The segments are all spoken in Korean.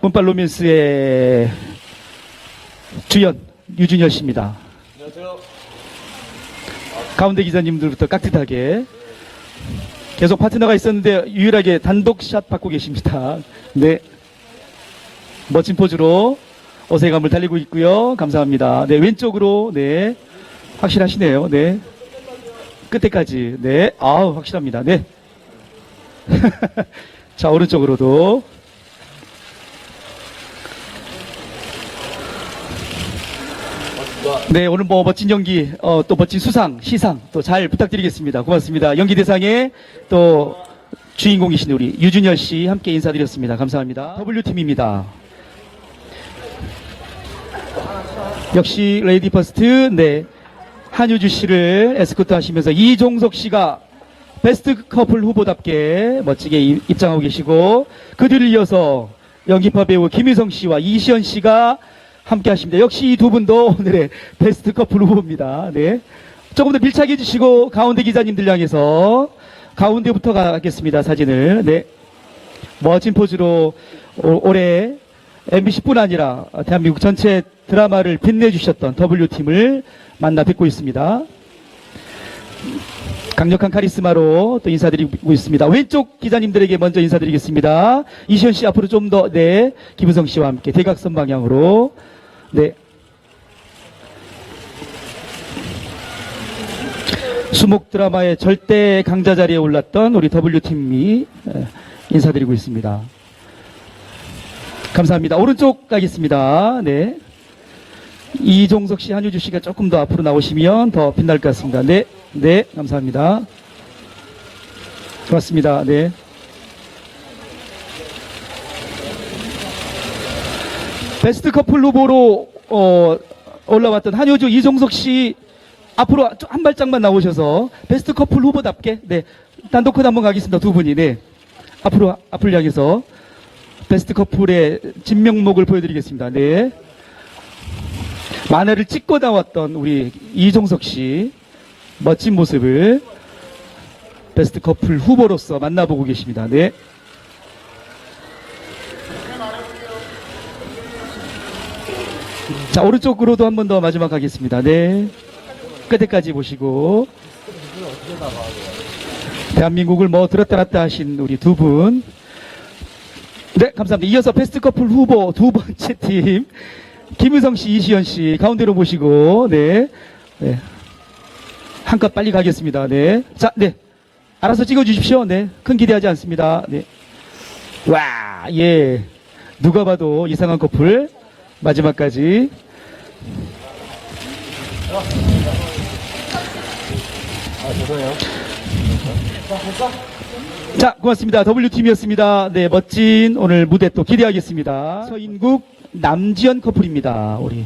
문빨 로맨스의 주연 유준열 씨입니다. 안녕하세요. 가운데 기자님들부터 깍듯하게 계속 파트너가 있었는데 유일하게 단독 샷 받고 계십니다. 네. 멋진 포즈로 어색함을 달리고 있고요. 감사합니다. 네, 왼쪽으로 네. 확실하시네요. 네. 끝에까지. 네. 아우, 확실합니다. 네. 자, 오른쪽으로도 네, 오늘 뭐 멋진 연기, 어, 또 멋진 수상, 시상 또 잘 부탁드리겠습니다. 고맙습니다. 연기 대상의 또 주인공이신 우리 유준열 씨 함께 인사드렸습니다. 감사합니다. W팀입니다. 역시 레이디 퍼스트, 네. 한유주 씨를 에스코트 하시면서 이종석 씨가 베스트 커플 후보답게 멋지게 이- 입장하고 계시고 그들을 이어서 연기파 배우 김희성 씨와 이시연 씨가 함께 하십니다. 역시 이 두 분도 오늘의 베스트 커플 후보입니다. 네. 조금 더 밀착해 주시고 가운데 기자님들 향해서 가운데부터 가겠습니다. 사진을. 네. 멋진 포즈로 오- 올해 MBC뿐 아니라 대한민국 전체 드라마를 빛내주셨던 W팀을 만나 뵙고 있습니다. 강력한 카리스마로 또 인사드리고 있습니다. 왼쪽 기자님들에게 먼저 인사드리겠습니다. 이시현 씨 앞으로 좀 더, 네, 김우성 씨와 함께 대각선 방향으로, 네. 수목 드라마의 절대 강자 자리에 올랐던 우리 W팀이 에, 인사드리고 있습니다. 감사합니다. 오른쪽 가겠습니다. 네. 이종석 씨, 한유주 씨가 조금 더 앞으로 나오시면 더 빛날 것 같습니다. 네, 네, 감사합니다. 고맙습니다. 네. 베스트 커플 후보로 어, 올라왔던 한효주, 이종석 씨 앞으로 좀한 발짝만 나오셔서 베스트 커플 후보답게 네 단독 컷 한번 가겠습니다. 두 분이 네 앞으로 앞을 향해서 베스트 커플의 진명목을 보여드리겠습니다. 네. 만화를 찍고 나왔던 우리 이종석 씨 멋진 모습을 베스트 커플 후보로서 만나보고 계십니다. 네. 자, 오른쪽으로도 한 번 더 마지막 가겠습니다. 네. 끝에까지 보시고. 대한민국을 뭐 들었다 놨다 하신 우리 두 분. 네, 감사합니다. 이어서 베스트 커플 후보 두 번째 팀. 김은성 씨, 이시연 씨 가운데로 모시고 네, 네. 한껏 빨리 가겠습니다. 네, 자, 네, 알아서 찍어 주십시오. 네, 큰 기대하지 않습니다. 네, 와, 예, 누가 봐도 이상한 커플 마지막까지. 아, 죄송해요. 자, 고맙습니다. W팀이었습니다. 네, 멋진 오늘 무대 또 기대하겠습니다. 서인국 남지연 커플입니다. 우리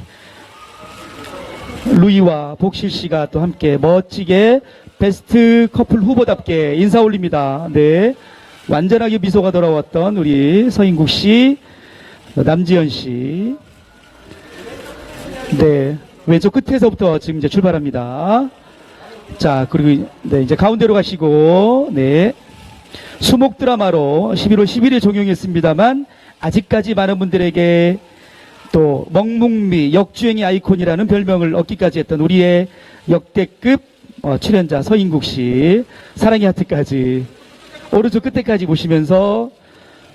루이와 복실 씨가 또 함께 멋지게 베스트 커플 후보답게 인사 올립니다. 네. 완전하게 미소가 돌아왔던 우리 서인국 씨, 남지연 씨. 네. 왼쪽 끝에서부터 지금 이제 출발합니다. 자, 그리고 네, 이제 가운데로 가시고, 네. 수목 드라마로 11월 10일에 종영했습니다만 아직까지 많은 분들에게 또 먹묵미 역주행의 아이콘이라는 별명을 얻기까지 했던 우리의 역대급 어, 출연자 서인국 씨 사랑의 하트까지 오른쪽 끝에까지 보시면서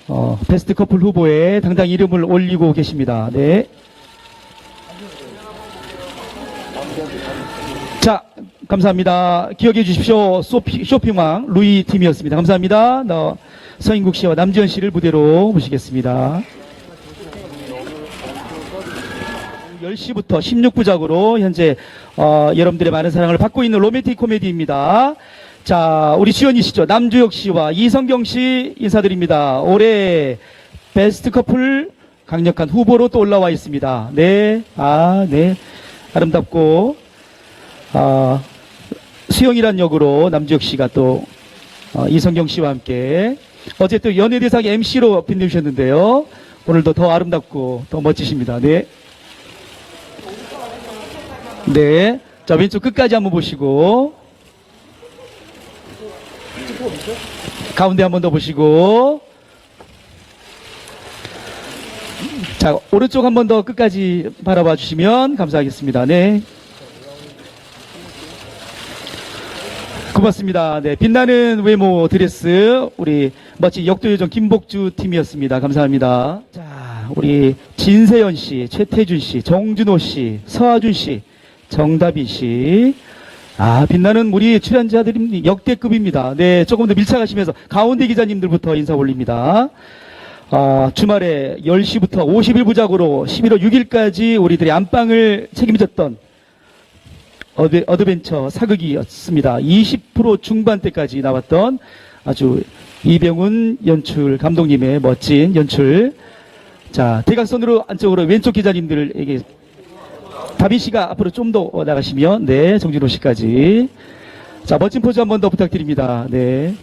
어, 베스트 커플 후보에 당당 이름을 올리고 계십니다. 네. 자, 감사합니다. 기억해 주십시오. 소피, 쇼핑왕 루이 팀이었습니다. 감사합니다. 너, 서인국 씨와 남지현 씨를 무대로 모시겠습니다. 10시부터 16부작으로 현재 어, 여러분들의 많은 사랑을 받고 있는 로맨틱 코미디입니다. 자, 우리 주연이 시죠. 남주혁 씨와 이성경 씨 인사드립니다. 올해 베스트 커플 강력한 후보로 또 올라와 있습니다. 네, 아, 네. 아름답고 아, 수영이란 역으로 남주혁 씨가 또 어, 이성경 씨와 함께 어제 또 연예대상 MC로 빛내주셨는데요. 오늘도 더 아름답고 더 멋지십니다. 네. 네. 자, 왼쪽 끝까지 한번 보시고. 가운데 한번 더 보시고. 자, 오른쪽 한번 더 끝까지 바라봐 주시면 감사하겠습니다. 네. 고맙습니다. 네. 빛나는 외모 드레스, 우리 멋진 역도요정 김복주 팀이었습니다. 감사합니다. 자, 우리 진세연 씨, 최태준 씨, 정준호 씨, 서하준 씨, 정다빈 씨. 아, 빛나는 우리 출연자들이 역대급입니다. 네, 조금 더 밀착하시면서 가운데 기자님들부터 인사 올립니다. 아, 주말에 10시부터 50일 부작으로 11월 6일까지 우리들의 안방을 책임졌던 어드, 어드벤처 사극이었습니다. 20% 중반대까지 나왔던 아주 이병훈 연출 감독님의 멋진 연출. 자, 대각선으로 안쪽으로 왼쪽 기자님들에게 다빈 씨가 앞으로 좀 더 나가시면 네, 정진호 씨까지. 자, 멋진 포즈 한 번 더 부탁드립니다. 네.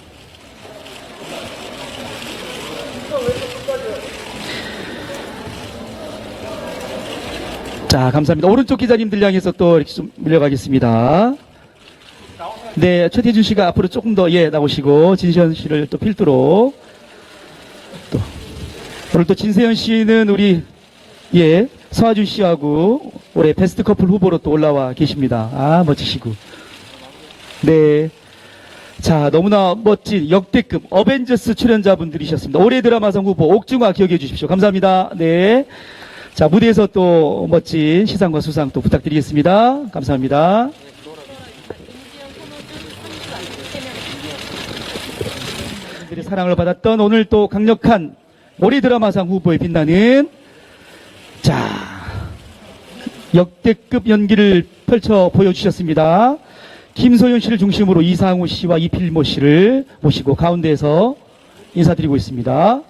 자, 감사합니다. 오른쪽 기자님들 향해서 또 이렇게 좀 밀려가겠습니다. 네, 최태준 씨가 앞으로 조금 더, 예, 나오시고, 진시현 씨를 또 필두로, 또, 오늘 또 진세현 씨는 우리, 예, 서하준 씨하고 올해 베스트 커플 후보로 또 올라와 계십니다. 아, 멋지시고. 네. 자, 너무나 멋진 역대급 어벤져스 출연자분들이셨습니다. 올해 드라마상 후보 옥중화 기억해 주십시오. 감사합니다. 네. 자, 무대에서 또 멋진 시상과 수상 또 부탁드리겠습니다. 감사합니다. 사랑을 받았던 오늘 또 강력한 올해 드라마상 후보에 빛나는 자, 역대급 연기를 펼쳐 보여주셨습니다. 김소연 씨를 중심으로 이상우 씨와 이필모 씨를 모시고 가운데에서 인사드리고 있습니다.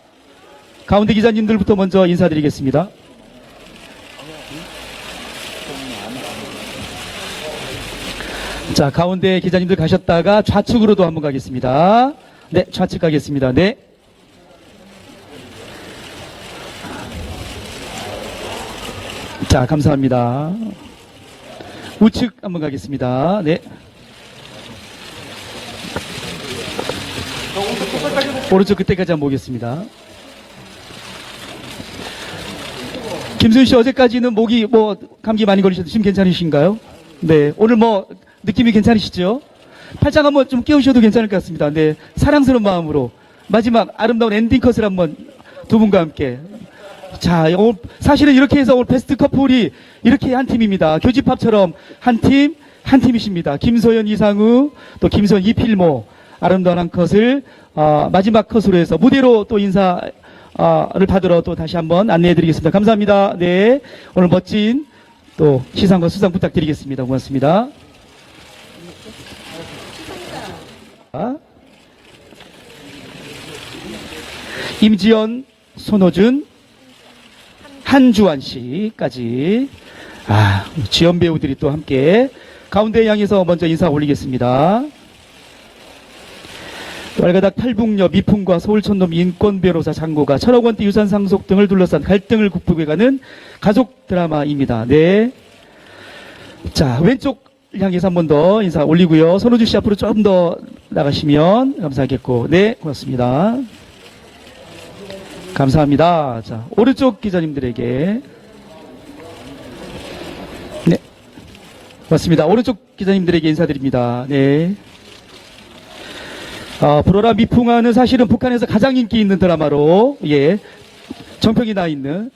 가운데 기자님들부터 먼저 인사드리겠습니다. 자, 가운데 기자님들 가셨다가 좌측으로도 한번 가겠습니다. 네, 좌측 가겠습니다. 네. 자, 감사합니다. 우측 한번 가겠습니다. 네. 오른쪽 끝에까지 한번 보겠습니다. 김수현 씨 어제까지는 목이 뭐 감기 많이 걸리셨는데 지금 괜찮으신가요? 네. 오늘 뭐 느낌이 괜찮으시죠? 팔짱 한번 좀 끼우셔도 괜찮을 것 같습니다. 네. 사랑스러운 마음으로 마지막 아름다운 엔딩 컷을 한번 두 분과 함께 자, 오늘 사실은 이렇게 해서 오늘 베스트 커플이 이렇게 한 팀입니다. 교집합처럼 한 팀, 한 팀이십니다. 김소연, 이상우, 또 김소연, 이필모. 아름다운 한 컷을, 어, 마지막 컷으로 해서 무대로 또 인사 를 받으러 또 다시 한번 안내해 드리겠습니다. 감사합니다. 네. 오늘 멋진 또 시상과 수상 부탁드리겠습니다. 고맙습니다. 자, 임지연, 손호준, 한주환 씨까지 아 지연 배우들이 또 함께 가운데 향해서 먼저 인사 올리겠습니다. 월가닥 탈북녀 미풍과 서울촌놈 인권변호사 장고가 천억 원대 유산 상속 등을 둘러싼 갈등을 극복해가는 가족 드라마입니다. 네. 자 왼쪽 향해서 한 번 더 인사 올리고요. 손호준 씨 앞으로 조금 더 나가시면 감사하겠고 네 고맙습니다. 감사합니다. 자, 오른쪽 기자님들에게. 네. 맞습니다. 오른쪽 기자님들에게 인사드립니다. 네. 어, 불어라 미풍아는 사실은 북한에서 가장 인기 있는 드라마로, 예, 정평이 나 있는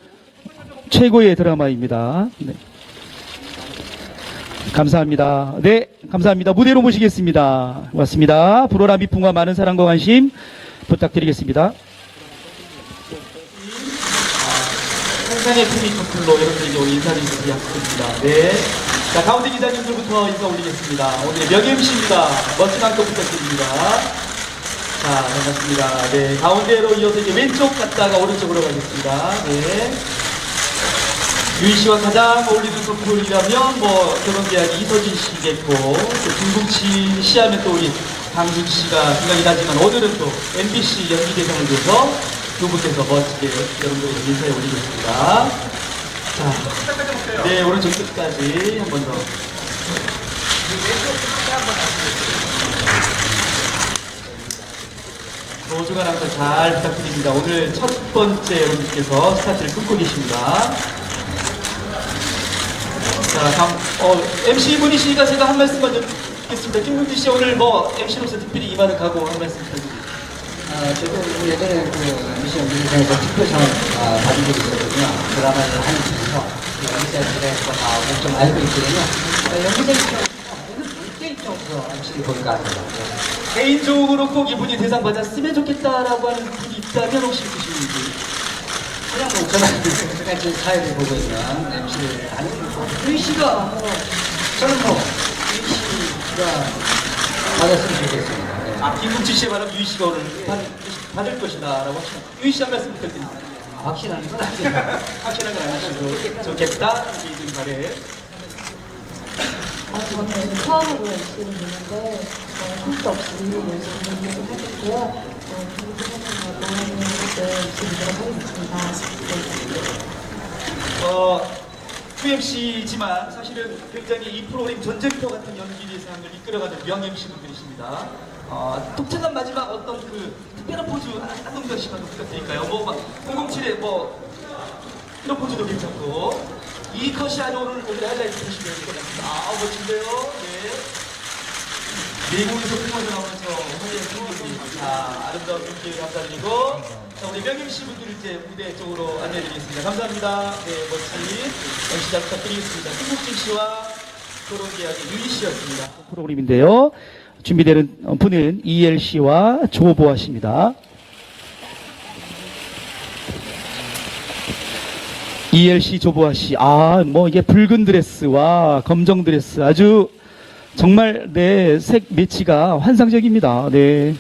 최고의 드라마입니다. 네. 감사합니다. 네, 감사합니다. 무대로 모시겠습니다. 고맙습니다. 불어라 미풍아 많은 사랑과 관심 부탁드리겠습니다. 상상의 TV 커플로 여러분들에게 오늘 인사드리도록 약속드립니다. 네. 자, 가운데 기자님들부터 인사 올리겠습니다. 오늘의 명예 MC입니다. 멋진 한곡 부탁드립니다. 자, 반갑습니다. 네. 가운데로 이어서 이제 왼쪽 갔다가 오른쪽으로 가겠습니다. 네. 유희 씨와 가장 어울리는 커플이라면 뭐 결혼 계약이 이서진 씨겠고 또 김국치 씨 하면 또 우리 강준 씨가 생각이 나지만 오늘은 또 MBC 연기 대상을 줘서 두 분께서 멋지게 여러분들에게 인사해 올리겠습니다. 자, 네 오른쪽 끝까지 한 번 더. 소중한 항상 잘 부탁드립니다. 오늘 첫 번째 여러분께서 스타트를 끊고 계십니다. 자, 다음, 어, MC 분이시니까 제가 한 말씀 먼저 듣겠습니다. 김문주 씨 오늘 뭐 MC로서 특별히 임하는 각오 한 말씀 부탁드립니다. 아, 저도 예전에 그 미션 민상에서 특별상 아, 받은 적이 있었거든요. 드라마를 하면서 연기자들에 대해서 다좀 알고 있거든요. 아, 연기자 입장에서 물질적으로 MC를 볼것 같아요. 네. 개인적으로 꼭 이분이 대상 받았으면 좋겠다라고 하는 분이 있다면 혹시 있으신지? 그냥 뭐 저는 끝까지 사회를 보고 있는 MC를 하는 뭐, 유희 씨가 뭐, 저는 뭐, 유희 씨가 받았으면 좋겠습니다. 네. 아, 김국지 씨의 바람 유희 씨가 오늘 받, 받을 것이다라고 하시면 유희 씨 한 말씀 부탁드립니다. 확신하는 건 아니에요. 확실한 건 아니시고 좋겠다 좀 바래. 아, 저는 처음으로 열심히 있는데 어, 한도 없이 열심히 하겠고요. 어. 네. 어, 2MC지만 사실은 굉장히 이 프로그램 전쟁터 같은 연기 대상을 이끌어가는 명 MC 분들이십니다. 어, 독특한 마지막 어떤 그 특별한 포즈 한, 한 동작씩만 부탁드릴까요? 뭐, 막 007의 뭐, 이런 포즈도 괜찮고. 이 컷이 아주 오늘 오늘 하이라이트 보시면 될것 같습니다. 아, 멋진데요? 네. 미국에서 풀어져 나오면서 친구들이 자, 아름다운 분께 감사드리고 자, 우리 명임 씨 분들 이제 무대 쪽으로 안내드리겠습니다. 감사합니다. 네, 멋진 MC자 부탁드리겠습니다. 김국진 씨와 토론계약의 유희 씨였습니다. 프로그램인데요. 준비되는 분은 이엘 씨와 조보아 씨입니다. ELC 조보아 씨, 아, 뭐 이게 붉은 드레스와 검정 드레스 아주 정말 네, 색 매치가 환상적입니다. 네.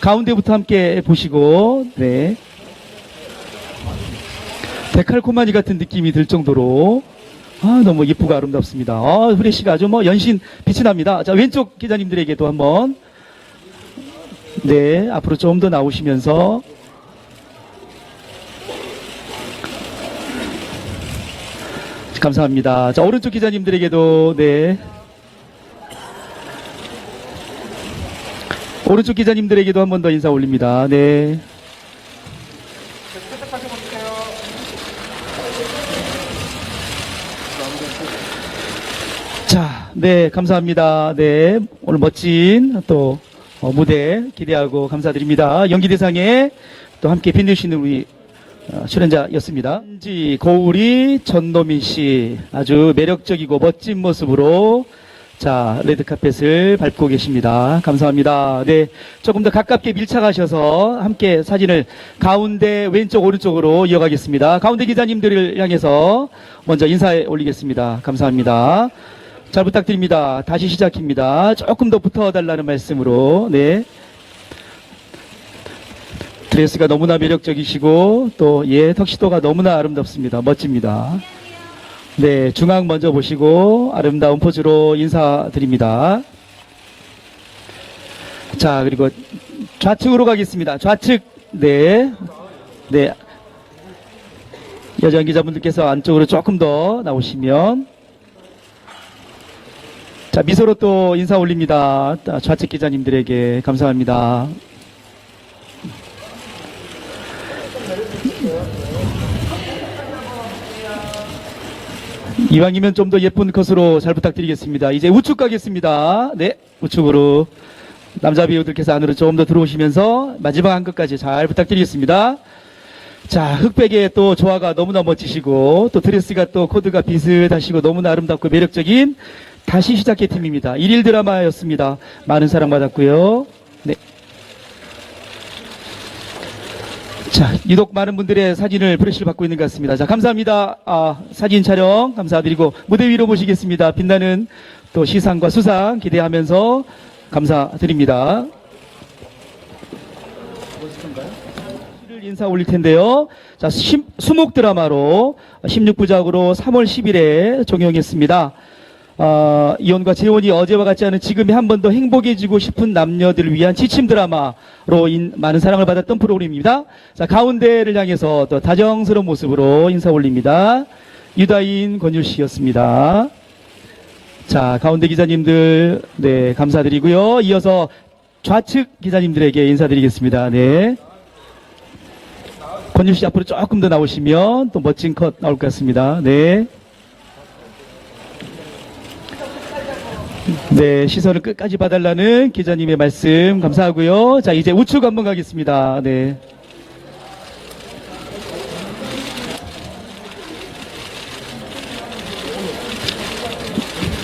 가운데부터 함께 보시고, 네. 데칼코마니 같은 느낌이 들 정도로, 아, 너무 예쁘고 아름답습니다. 아, 후레쉬가 아주 뭐 연신 빛이 납니다. 자, 왼쪽 기자님들에게도 한번, 네, 앞으로 좀 더 나오시면서, 감사합니다. 자, 오른쪽 기자님들에게도, 네. 오른쪽 기자님들에게도 한 번 더 인사 올립니다. 네. 자, 네, 감사합니다. 네, 오늘 멋진 또 어, 무대 기대하고 감사드립니다. 연기 대상에 또 함께 빛내시는 우리 어, 출연자였습니다. 지 고우리 전노민 씨 아주 매력적이고 멋진 모습으로 자 레드카펫을 밟고 계십니다. 감사합니다. 네, 조금 더 가깝게 밀착하셔서 함께 사진을 가운데 왼쪽 오른쪽으로 이어가겠습니다. 가운데 기자님들을 향해서 먼저 인사해 올리겠습니다. 감사합니다. 잘 부탁드립니다. 다시 시작입니다. 조금 더 붙어달라는 말씀으로 네. 드레스가 너무나 매력적이시고 또 예 턱시도가 너무나 아름답습니다. 멋집니다. 네 중앙 먼저 보시고 아름다운 포즈로 인사드립니다. 자 그리고 좌측으로 가겠습니다. 좌측 네 네. 여자 기자분들께서 안쪽으로 조금 더 나오시면 자 미소로 또 인사 올립니다. 좌측 기자님들에게 감사합니다. 이왕이면 좀 더 예쁜 컷으로 잘 부탁드리겠습니다. 이제 우측 가겠습니다. 네, 우측으로 남자 배우들께서 안으로 좀더 들어오시면서 마지막 한 끝까지 잘 부탁드리겠습니다. 자, 흑백의 또 조화가 너무나 멋지시고 또 드레스가 또 코드가 비슷하시고 너무나 아름답고 매력적인 다시 시작의 팀입니다. 일일 드라마였습니다. 많은 사랑 받았고요. 네. 자, 유독 많은 분들의 사진을 프레시를 받고 있는 것 같습니다. 자, 감사합니다. 아, 사진 촬영 감사드리고 무대 위로 모시겠습니다. 빛나는 또 시상과 수상 기대하면서 감사드립니다. 를 인사 올릴 텐데요. 자, 심- 수목 드라마로 16부작으로 3월 10일에 종영했습니다. 어, 이혼과 재혼이 어제와 같지 않은 지금이 한 번 더 행복해지고 싶은 남녀들을 위한 지침 드라마로 인- 많은 사랑을 받았던 프로그램입니다. 자, 가운데를 향해서 또 다정스러운 모습으로 인사 올립니다. 유다인 권율 씨였습니다. 자, 가운데 기자님들, 네, 감사드리고요. 이어서 좌측 기자님들에게 인사드리겠습니다. 네. 권율 씨 앞으로 조금 더 나오시면 또 멋진 컷 나올 것 같습니다. 네. 네, 시선을 끝까지 봐달라는 기자님의 말씀 감사하고요. 자, 이제 우측 한번 가겠습니다. 네.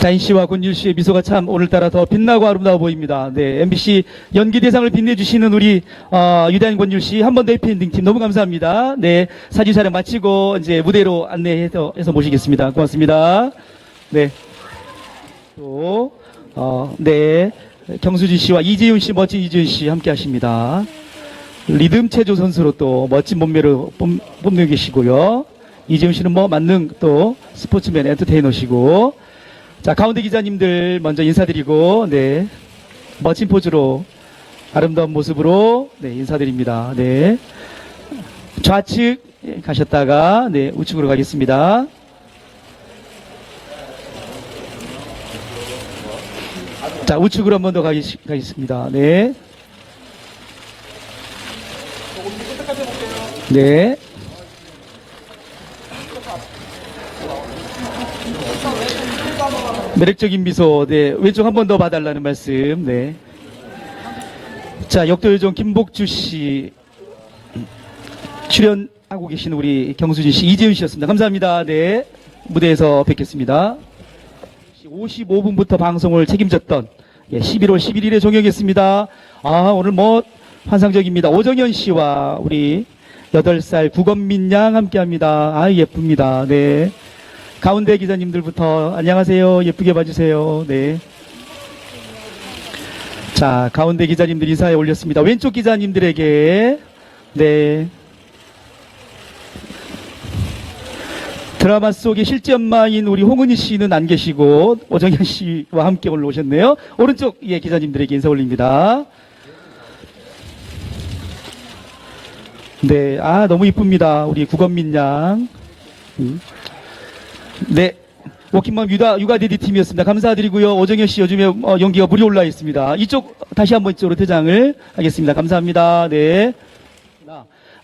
다인 씨와 권율 씨의 미소가 참 오늘따라 더 빛나고 아름다워 보입니다. 네, MBC 연기 대상을 빛내주시는 우리 어, 유다인 권율 씨 한 번 더 해피엔딩 팀 너무 감사합니다. 네, 사진 촬영 마치고 이제 무대로 안내해서 해서 모시겠습니다. 고맙습니다. 네, 또 어, 네, 경수진 씨와 이재윤 씨 멋진 이재윤 씨 함께 하십니다. 리듬 체조 선수로 또 멋진 몸매를 뽐- 뽐내고 계시고요. 이재훈 씨는 뭐 만능 또 스포츠맨 엔터테이너시고 자 가운데 기자님들 먼저 인사드리고 네 멋진 포즈로 아름다운 모습으로 네 인사드립니다. 네 좌측 예, 가셨다가 네 우측으로 가겠습니다. 자 우측으로 한 번 더 가겠습니다. 네. 네. 매력적인 미소, 네. 왼쪽 한 번 더 봐달라는 말씀, 네. 자, 역도요정 김복주 씨. 출연하고 계신 우리 경수진 씨, 이재훈 씨였습니다. 감사합니다. 네. 무대에서 뵙겠습니다. 55분부터 방송을 책임졌던 예, 11월 11일에 종영했습니다. 아, 오늘 뭐 환상적입니다. 오정현 씨와 우리 8살 구건민 양 함께 합니다. 아, 예쁩니다. 네. 가운데 기자님들부터 안녕하세요. 예쁘게 봐주세요. 네. 자, 가운데 기자님들 인사에 올렸습니다. 왼쪽 기자님들에게, 네. 드라마 속의 실제 엄마인 우리 홍은희 씨는 안 계시고, 오정현 씨와 함께 올라오셨네요. 오른쪽, 예, 기자님들에게 인사 올립니다. 네, 아, 너무 이쁩니다. 우리 구건민 양. 음. 네. 워킹맘 유다, 육아 디디 팀이었습니다. 감사드리고요. 오정현 씨 요즘에 어, 연기가 물이 올라 있습니다. 이쪽, 다시 한번 이쪽으로 퇴장을 하겠습니다. 감사합니다. 네.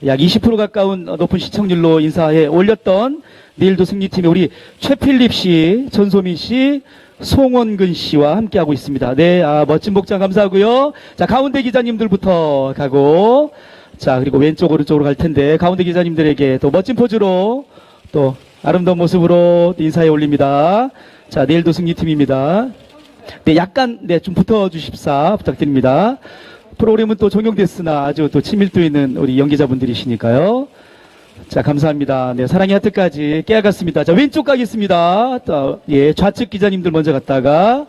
약 20% 가까운 높은 시청률로 인사해 올렸던 내일도 승리팀의 우리 최필립 씨, 전소민 씨, 송원근 씨와 함께하고 있습니다. 네, 아, 멋진 복장 감사하고요. 자, 가운데 기자님들부터 가고, 자, 그리고 왼쪽, 오른쪽으로 갈 텐데, 가운데 기자님들에게 또 멋진 포즈로 또 아름다운 모습으로 인사해 올립니다. 자, 내일도 승리팀입니다. 네, 약간, 네, 좀 붙어 주십사 부탁드립니다. 프로그램은 또 종영됐으나 아주 또 친밀도 있는 우리 연기자분들이시니까요. 자, 감사합니다. 네, 사랑의 하트까지 깨어갔습니다. 자, 왼쪽 가겠습니다. 또, 예, 좌측 기자님들 먼저 갔다가,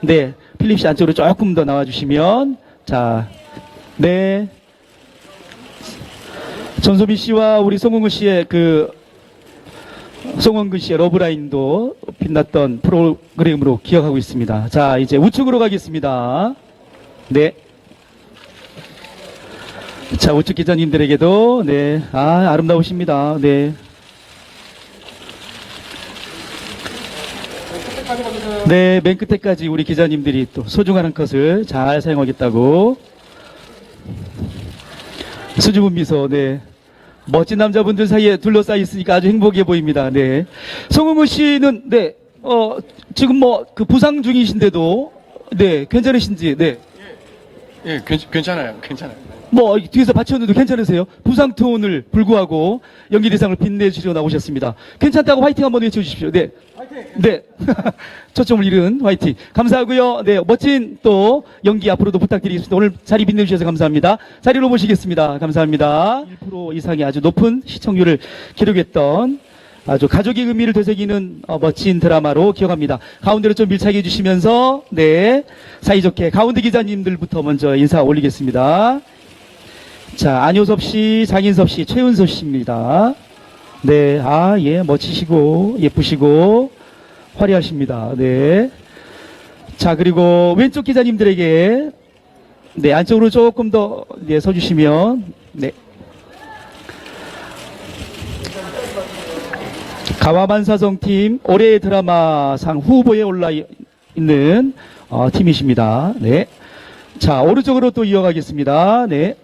네, 필립 씨 안쪽으로 조금 더 나와주시면, 자, 네. 전소민 씨와 우리 송은근 씨의 그, 송원근 씨의 러브라인도 빛났던 프로그램으로 기억하고 있습니다. 자, 이제 우측으로 가겠습니다. 네. 자, 우측 기자님들에게도, 네, 아, 아름다우십니다. 네. 네, 맨 끝에까지 우리 기자님들이 또 소중한 한 컷을 잘 사용하겠다고. 수줍은 미소, 네. 멋진 남자분들 사이에 둘러싸여 있으니까 아주 행복해 보입니다. 네. 송은구 씨는, 네, 어, 지금 뭐, 그 부상 중이신데도, 네, 괜찮으신지, 네. 예, 괜, 괜찮아요. 괜찮아요. 뭐 뒤에서 받쳤는데 괜찮으세요? 부상 투혼을 불구하고 연기 대상을 빛내주려 나오셨습니다. 괜찮다고 화이팅 한번 외쳐주십시오. 네. 네. 초점을 잃은 화이팅. 감사하고요. 네. 멋진 또 연기 앞으로도 부탁드리겠습니다. 오늘 자리 빛내주셔서 감사합니다. 자리로 모시겠습니다. 감사합니다. 1% 이상의 아주 높은 시청률을 기록했던 아주 가족의 의미를 되새기는 어, 멋진 드라마로 기억합니다. 가운데로 좀 밀착해 주시면서 네 사이좋게 가운데 기자님들부터 먼저 인사 올리겠습니다. 자 안효섭 씨, 장인섭 씨, 최은섭 씨입니다. 네, 아 예 멋지시고 예쁘시고 화려하십니다. 네. 자 그리고 왼쪽 기자님들에게 네 안쪽으로 조금 더 네, 서주시면 네. 가와만사성팀 올해의 드라마상 후보에 올라 있는 어, 팀이십니다. 네. 자, 오른쪽으로 또 이어가겠습니다. 네.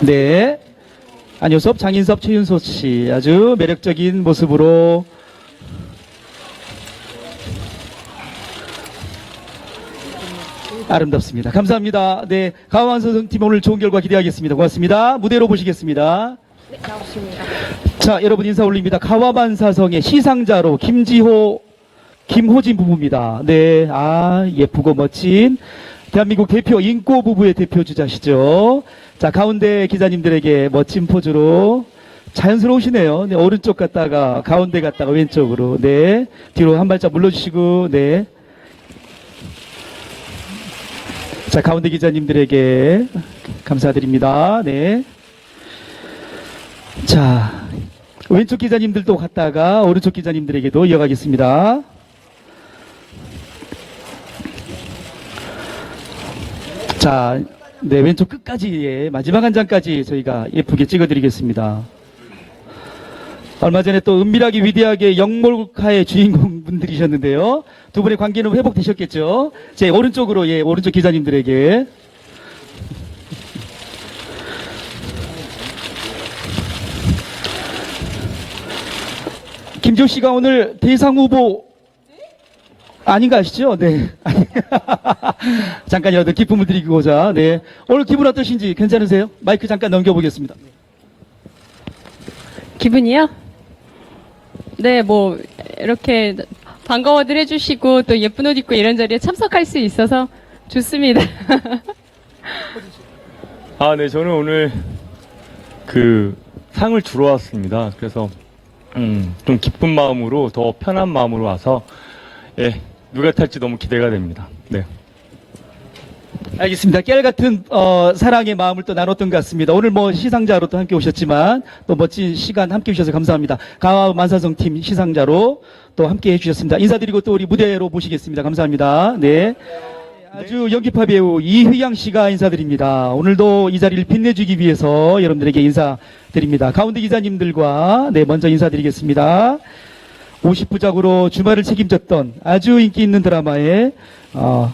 네. 안효섭, 장인섭, 최윤소 씨 아주 매력적인 모습으로 아름답습니다. 감사합니다. 네, 가만 선생팀 오늘 좋은 결과 기대하겠습니다. 고맙습니다. 무대로 보시겠습니다. 네, 나오십니다. 자, 여러분 인사 올립니다. 가와반 사성의 시상자로 김지호, 김호진 부부입니다. 네, 아, 예쁘고 멋진 대한민국 대표 인꼬 부부의 대표 주자시죠. 자, 가운데 기자님들에게 멋진 포즈로 자연스러우시네요. 네, 오른쪽 갔다가 가운데 갔다가 왼쪽으로. 네, 뒤로 한 발짝 물러주시고, 네. 자, 가운데 기자님들에게 감사드립니다. 네. 자, 왼쪽 기자님들도 갔다가 오른쪽 기자님들에게도 이어가겠습니다. 자, 네, 왼쪽 끝까지, 예, 마지막 한 장까지 저희가 예쁘게 찍어드리겠습니다. 얼마 전에 또 은밀하게 위대하게 영몰카의 주인공 분들이셨는데요. 두 분의 관계는 회복되셨겠죠? 제 오른쪽으로, 예, 오른쪽 기자님들에게. 김지호 씨가 오늘 대상 후보 아닌가 아시죠? 네. 잠깐이라도 기쁨을 드리고자. 네. 오늘 기분 어떠신지 괜찮으세요? 마이크 잠깐 넘겨보겠습니다. 기분이요? 네, 뭐 이렇게 반가워들 해주시고 또 예쁜 옷 입고 이런 자리에 참석할 수 있어서 좋습니다. 아, 네, 저는 오늘 그 상을 주러 왔습니다. 그래서 음, 좀 기쁜 마음으로 더 편한 마음으로 와서 예, 누가 탈지 너무 기대가 됩니다. 네. 알겠습니다. 깨알 같은 어, 사랑의 마음을 또 나눴던 것 같습니다. 오늘 뭐 시상자로 또 함께 오셨지만 또 멋진 시간 함께 해주셔서 감사합니다. 가와 만사성 팀 시상자로 또 함께 해주셨습니다. 인사드리고 또 우리 무대로 모시겠습니다. 감사합니다. 네. 아주 연기파 배우 이휘양 씨가 인사드립니다. 오늘도 이 자리를 빛내주기 위해서 여러분들에게 인사드립니다. 가운데 기자님들과 네 먼저 인사드리겠습니다. 50부작으로 주말을 책임졌던 아주 인기 있는 드라마의 어,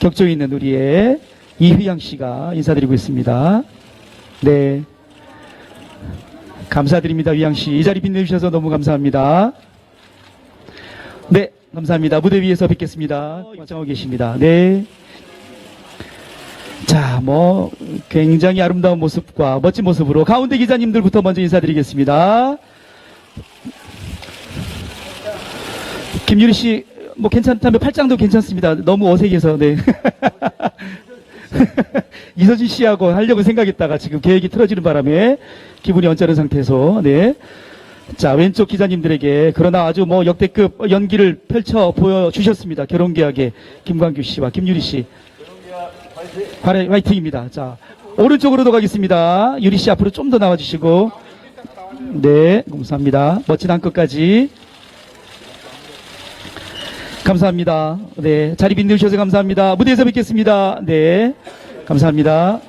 격조 있는 우리의 이휘양 씨가 인사드리고 있습니다. 네. 감사드립니다, 휘양 씨. 이 자리 빛내주셔서 너무 감사합니다. 네, 감사합니다. 무대 위에서 뵙겠습니다. 입장하고 계십니다. 네. 자, 뭐, 굉장히 아름다운 모습과 멋진 모습으로 가운데 기자님들부터 먼저 인사드리겠습니다. 김유리 씨, 뭐 괜찮다면 팔짱도 괜찮습니다. 너무 어색해서, 네. 이서진 씨하고 하려고 생각했다가 지금 계획이 틀어지는 바람에 기분이 언짢은 상태에서, 네. 자, 왼쪽 기자님들에게 그러나 아주 뭐 역대급 연기를 펼쳐 보여주셨습니다. 결혼계약의 김광규 씨와 김유리 씨. 화이- 화이팅입니다. 자, 오른쪽으로도 가겠습니다. 유리 씨 앞으로 좀 더 나와주시고. 네, 감사합니다. 멋진 한 끝까지. 감사합니다. 네, 자리 빛내주셔서 감사합니다. 무대에서 뵙겠습니다. 네, 감사합니다.